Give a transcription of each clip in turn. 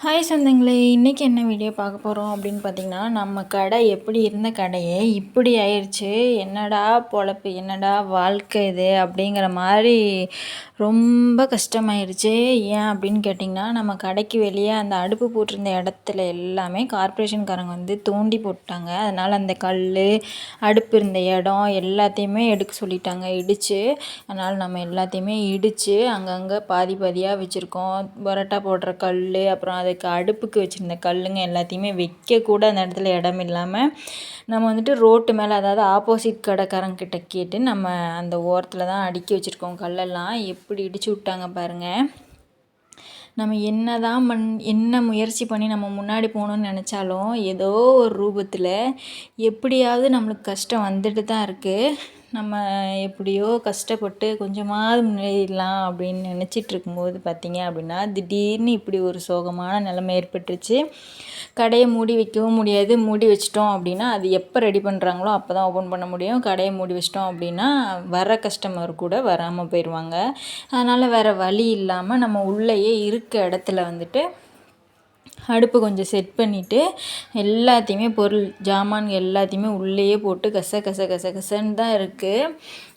Hi சொந்தங்களே இன்றைக்கி என்ன வீடியோ பார்க்க போகிறோம் அப்படின்னு பார்த்தீங்கன்னா நம்ம கடை எப்படி இருந்த கடையே இப்படி ஆயிடுச்சு என்னடா பொழப்பு என்னடா வாழ்க்கை இது அப்படிங்கிற மாதிரி ரொம்ப கஷ்டமாயிருச்சு. ஏன் அப்படின்னு கேட்டிங்கன்னா நம்ம கடைக்கு வெளியே அந்த அடுப்பு போட்டிருந்த இடத்துல எல்லாமே கார்ப்பரேஷன்காரங்க வந்து தோண்டி போட்டாங்க அதனால் அந்த கல் அடுப்பு இருந்த இடம் எல்லாத்தையுமே எடுக்க சொல்லிட்டாங்க. இடித்து அதனால் நம்ம எல்லாத்தையுமே இடித்து அங்கங்கே பாதி பாதியாக வச்சுருக்கோம். பரோட்டா போடுற கல் அப்புறம் அதுக்கு அடுப்புக்கு வச்சுருந்த கல்லுங்க எல்லாத்தையுமே வைக்கக்கூட அந்த இடத்துல இடம் இல்லாமல் நம்ம வந்துட்டு ரோட்டு மேலே அதாவது ஆப்போசிட் கடைக்காரங்கிட்ட கேட்டு நம்ம அந்த ஓரத்தில் தான் அடுக்கி வச்சுருக்கோம் கல்லெல்லாம். எப்படி இடிச்சு விட்டாங்க பாருங்கள் நம்ம என்ன தான் மண் என்ன முயற்சி பண்ணி நம்ம முன்னாடி போகணுன்னு நினச்சாலும் ஏதோ ஒரு ரூபத்தில் எப்படியாவது நம்மளுக்கு கஷ்டம் வந்துட்டு தான் இருக்குது நம்ம எப்படியோ கஷ்டப்பட்டு கொஞ்சமாவது முன்னேறிடலாம் அப்படின்னு நினச்சிட்டு இருக்கும்போது பார்த்தீங்க அப்படின்னா திடீர்னு இப்படி ஒரு சோகமான நிலைமை ஏற்பட்டுருச்சு. கடையை மூடி வைக்கவும் முடியாது. மூடி வச்சிட்டோம் அப்படின்னா அது எப்போ ரெடி பண்ணுறாங்களோ அப்போ தான் ஓப்பன் பண்ண முடியும். கடையை மூடி வச்சிட்டோம் அப்படின்னா வர கஸ்டமர் கூட வராமல் போயிடுவாங்க. அதனால் வேறு வழி இல்லாமல் நம்ம உள்ளேயே இருக்க இடத்துல வந்துட்டு அடுப்பு கொஞ்சம் செட் பண்ணிவிட்டு எல்லாத்தையுமே பொருள் ஜாமான் எல்லாத்தையுமே உள்ளேயே போட்டு கச கச கச கசன்னு தான் இருக்குது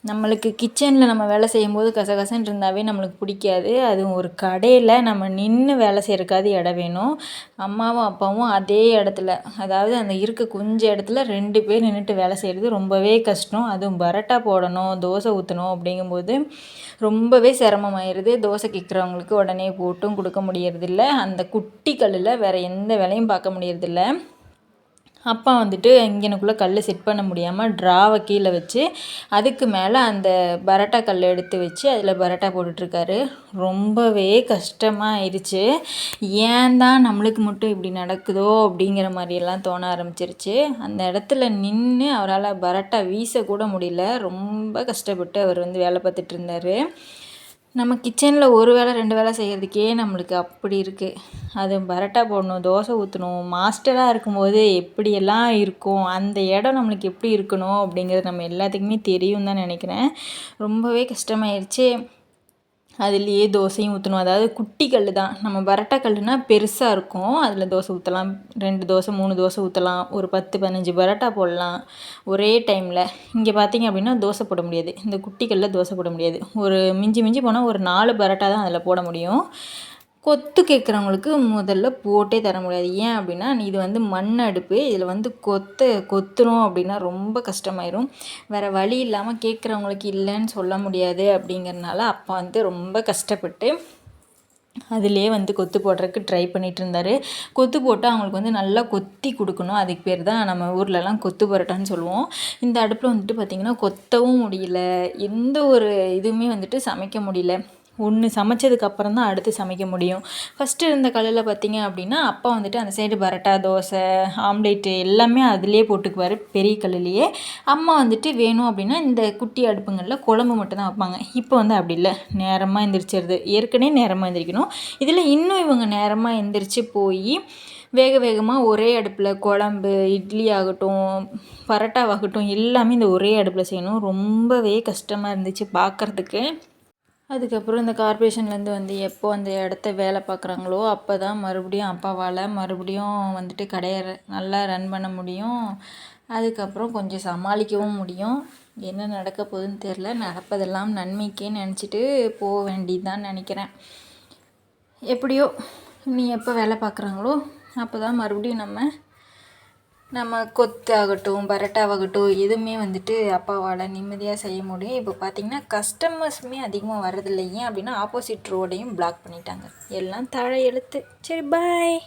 நம்மளுக்கு கிச்சனில் நம்ம வேலை செய்யும்போது கசகசன்னு இருந்தாவே நம்மளுக்கு பிடிக்காது. அதுவும் ஒரு கடையில் நம்ம நின்று வேலை செய்கிறக்காவது இடம் வேணும். அம்மாவும் அப்பாவும் அதே இடத்துல அதாவது அந்த இருக்க கொஞ்சம் இடத்துல ரெண்டு பேர் நின்றுட்டு வேலை செய்கிறது ரொம்பவே கஷ்டம். அதுவும் பரோட்டா போடணும் தோசை ஊற்றணும் அப்படிங்கும்போது ரொம்பவே சிரமமாயிருது. தோசை கேட்குறவங்களுக்கு உடனே போட்டும் கொடுக்க முடியறதில்ல. அந்த குட்டி இல்லை வேறு எந்த வேலையும் பார்க்க முடியறதில்ல. அப்பா வந்துட்டு இங்கனக்குள்ளே கல் செட் பண்ண முடியாமல் ட்ராவை கீழே வச்சு அதுக்கு மேலே அந்த பரோட்டா கல் எடுத்து வச்சு அதில் பரோட்டா போட்டுட்ருக்காரு. ரொம்பவே கஷ்டமாக ஆயிடுச்சு ஏன் தான் நம்மளுக்கு மட்டும் இப்படி நடக்குதோ அப்படிங்கிற மாதிரியெல்லாம் தோண ஆரம்பிச்சிருச்சு. அந்த இடத்துல நின்று அவரால் பரோட்டா வீசக்கூட முடியல. ரொம்ப கஷ்டப்பட்டு அவர் வந்து வேலை பார்த்துட்டு இருந்தார் நம்ம கிச்சனில் ஒரு வேளை ரெண்டு வேளை செய்கிறதுக்கே நம்மளுக்கு அப்படி இருக்குது அது பரோட்டா போடணும் தோசை ஊற்றணும் மாஸ்டராக இருக்கும்போது எப்படியெல்லாம் இருக்கும் அந்த இடம் நம்மளுக்கு எப்படி இருக்கணும் அப்படிங்கிறது நம்ம எல்லாத்துக்குமே தெரியும் தான் நினைக்கிறேன். ரொம்பவே கஷ்டமாயிருச்சு. அதுலேயே தோசையும் ஊற்றணும் அதாவது குட்டி கல் தான். நம்ம பரோட்டா கல்லுனால் பெருசாக இருக்கும். அதில் தோசை ஊற்றலாம் ரெண்டு தோசை மூணு தோசை ஊற்றலாம் ஒரு பத்து பதினஞ்சு பரோட்டா போடலாம். ஒரே டைமில். இங்கே பார்த்தீங்க அப்படின்னா தோசை போட முடியாது. இந்த குட்டி கல்லில் தோசை போட முடியாது. ஒரு மிஞ்சி மிஞ்சி போனால் ஒரு நாலு பரோட்டா தான் அதில் போட முடியும். கொத்து கேட்குறவங்களுக்கு முதல்ல போட்டே தர முடியாது. ஏன் அப்படின்னா இது வந்து மண் அடுப்பு இதில் வந்து கொத்து கொத்துறோம் அப்படின்னா ரொம்ப கஷ்டமாயிரும். வேறு வழி இல்லாமல் கேட்குறவங்களுக்கு இல்லைன்னு சொல்ல முடியாது அப்படிங்கிறனால அப்பா வந்து ரொம்ப கஷ்டப்பட்டு அதிலே வந்து கொத்து போடுறதுக்கு ட்ரை பண்ணிகிட்டு இருந்தார். கொத்து போட்டு அவங்களுக்கு வந்து நல்லா கொத்தி கொடுக்கணும். அதுக்கு பேர் தான் நம்ம ஊர்லலாம் கொத்து பரோட்டான்னு சொல்லுவோம். இந்த அடுப்பில் வந்துட்டு பார்த்திங்கன்னா கொத்தவும் முடியல. எந்த ஒரு இதுவுமே வந்துட்டு சமைக்க முடியல. ஒன்று சமைச்சதுக்கு அப்புறம் தான் அடுத்து சமைக்க முடியும். ஃபஸ்ட்டு இருந்த கல்லில் பார்த்திங்க அப்படின்னா அப்பா வந்துட்டு அந்த சைடு பரோட்டா தோசை ஆம்லேட்டு எல்லாமே அதிலே போட்டுக்குவார் பெரிய கல்லுலேயே. அம்மா வந்துட்டு வேணும் அப்படின்னா இந்த குட்டி அடுப்புங்களில் குழம்பு மட்டும் தான் வைப்பாங்க. இப்போ வந்து அப்படி இல்லை. நேரமாக எந்திரிச்சிருது. ஏற்கனவே நேரமாக எந்திரிக்கணும். இதில் இன்னும் இவங்க நேரமாக எந்திரிச்சு போய் வேக வேகமாக ஒரே அடுப்பில் குழம்பு இட்லி ஆகட்டும் பரோட்டாவாகட்டும் எல்லாமே இந்த ஒரே அடுப்பில் செய்யணும். ரொம்பவே கஷ்டமாக இருந்துச்சு பார்க்குறதுக்கு அதுக்கப்புறம் இந்த கார்ப்பரேஷன்லேருந்து வந்து எப்போ அந்த இடத்த வேலை பார்க்குறாங்களோ அப்போ தான் மறுபடியும் அப்பாவால் மறுபடியும் வந்துட்டு கடையை நல்லா ரன் பண்ண முடியும். அதுக்கப்புறம் கொஞ்சம் சமாளிக்கவும் முடியும். என்ன நடக்க போகுதுன்னு தெரில நடப்பதெல்லாம் நன்மைக்கே நினச்சிட்டு போக வேண்டியதுதான் நினைக்கிறேன். எப்படியோ நீ எப்போ வேலை பார்க்குறாங்களோ அப்போ தான் மறுபடியும் நம்ம நம்ம கொத்து ஆகட்டும் பரோட்டாவாகட்டும் எதுவுமே வந்துட்டு அப்பாவால் நிம்மதியாக செய்ய முடியும் இப்போ பார்த்திங்கன்னா கஸ்டமர்ஸுமே அதிகமாக வர்றதில்லை. ஏன் அப்படின்னா ஆப்போசிட் ரோடையும் பிளாக் பண்ணிட்டாங்க. எல்லாம் தழை எழுத்து. சரி பாய்